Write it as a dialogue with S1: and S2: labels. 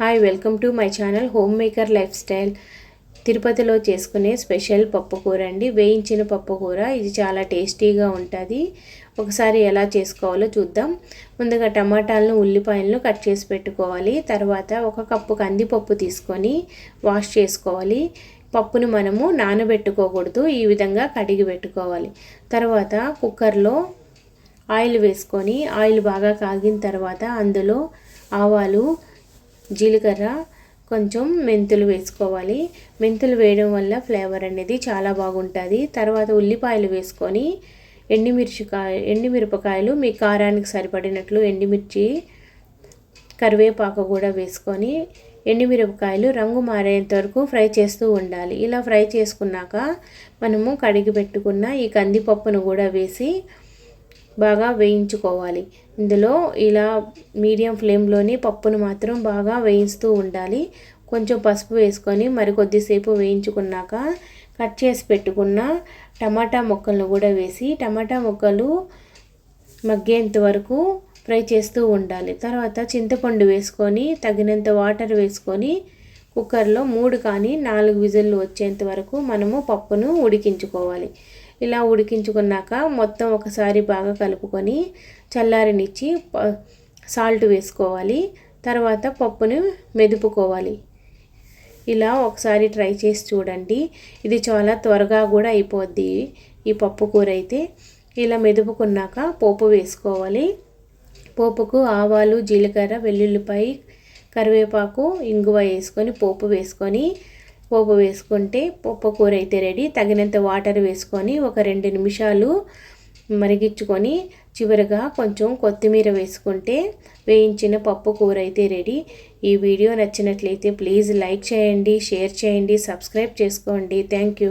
S1: Hi welcome to my channel home maker life style తిరుపతిలో చేసుకునే special పప్పుకూర అండి. వేయించిన పప్పుకూర ఇది చాలా టేస్టీగా ఉంటుంది. ఒకసారి ఎలా చేసుకోవాలో చూద్దాం. ముందుగా టమాటాలను ఉల్లిపాయలను కట్ చేసి పెట్టుకోవాలి. తర్వాత ఒక కప్పు కందిపప్పు తీసుకొని వాష్ చేసుకోవాలి. పప్పును మనము నానబెట్టుకోకూడదు ఈ విధంగా కడిగి పెట్టుకోవాలి. తర్వాత కుక్కర్లో ఆయిల్ వేసుకొని ఆయిల్ బాగా కాగిన తర్వాత అందులో ఆవాలు జీలకర్ర కొంచెం మెంతులు వేసుకోవాలి. మెంతులు వేయడం వల్ల ఫ్లేవర్ అనేది చాలా బాగుంటుంది. తర్వాత ఉల్లిపాయలు వేసుకొని ఎండిమిర్చికాయ ఎండిమిరపకాయలు మీ కారానికి సరిపడినట్లు ఎండిమిర్చి కరివేపాకు కూడా వేసుకొని ఎండిమిరపకాయలు రంగు మారేంత వరకు ఫ్రై చేస్తూ ఉండాలి. ఇలా ఫ్రై చేసుకున్నాక మనము కడిగి పెట్టుకున్న ఈ కందిపప్పును కూడా వేసి బాగా వేయించుకోవాలి. ఇందులో ఇలా మీడియం ఫ్లేమ్లోని పప్పును మాత్రం బాగా వేయిస్తూ ఉండాలి. కొంచెం పసుపు వేసుకొని మరి కొద్దిసేపు వేయించుకున్నాక కట్ చేసి పెట్టుకున్న టమాటా ముక్కలను కూడా వేసి టమాటా ముక్కలు మగ్గేంత వరకు ఫ్రై చేస్తూ ఉండాలి. తర్వాత చింతపండు వేసుకొని తగినంత వాటర్ వేసుకొని కుక్కర్లో మూడు కానీ నాలుగు విజిల్లు వచ్చేంత వరకు మనము పప్పును ఉడికించుకోవాలి. ఇలా ఉడికించుకున్నాక మొత్తం ఒకసారి బాగా కలుపుకొని చల్లారనిచ్చి సాల్ట్ వేసుకోవాలి. తర్వాత పప్పును మెదుపుకోవాలి. ఇలా ఒకసారి ట్రై చేసి చూడండి. ఇది చాలా త్వరగా కూడా అయిపోద్ది ఈ పప్పు కూర అయితే. ఇలా మెదుపుకున్నాక పోపు వేసుకోవాలి. పోపుకు ఆవాలు జీలకర్ర వెల్లుల్లిపాయ కరివేపాకు ఇంగువ వేసుకొని పోపు వేసుకొని పోపు వేసుకుంటే పప్పు కూర అయితే రెడీ. తగినంత వాటర్ వేసుకొని ఒక రెండు నిమిషాలు మరిగించుకొని చివరిగా కొంచెం కొత్తిమీర వేసుకుంటే వేయించిన పప్పు కూర అయితే రెడీ. ఈ వీడియో నచ్చినట్లయితే ప్లీజ్ లైక్ చేయండి షేర్ చేయండి సబ్స్క్రైబ్ చేసుకోండి. Thank you.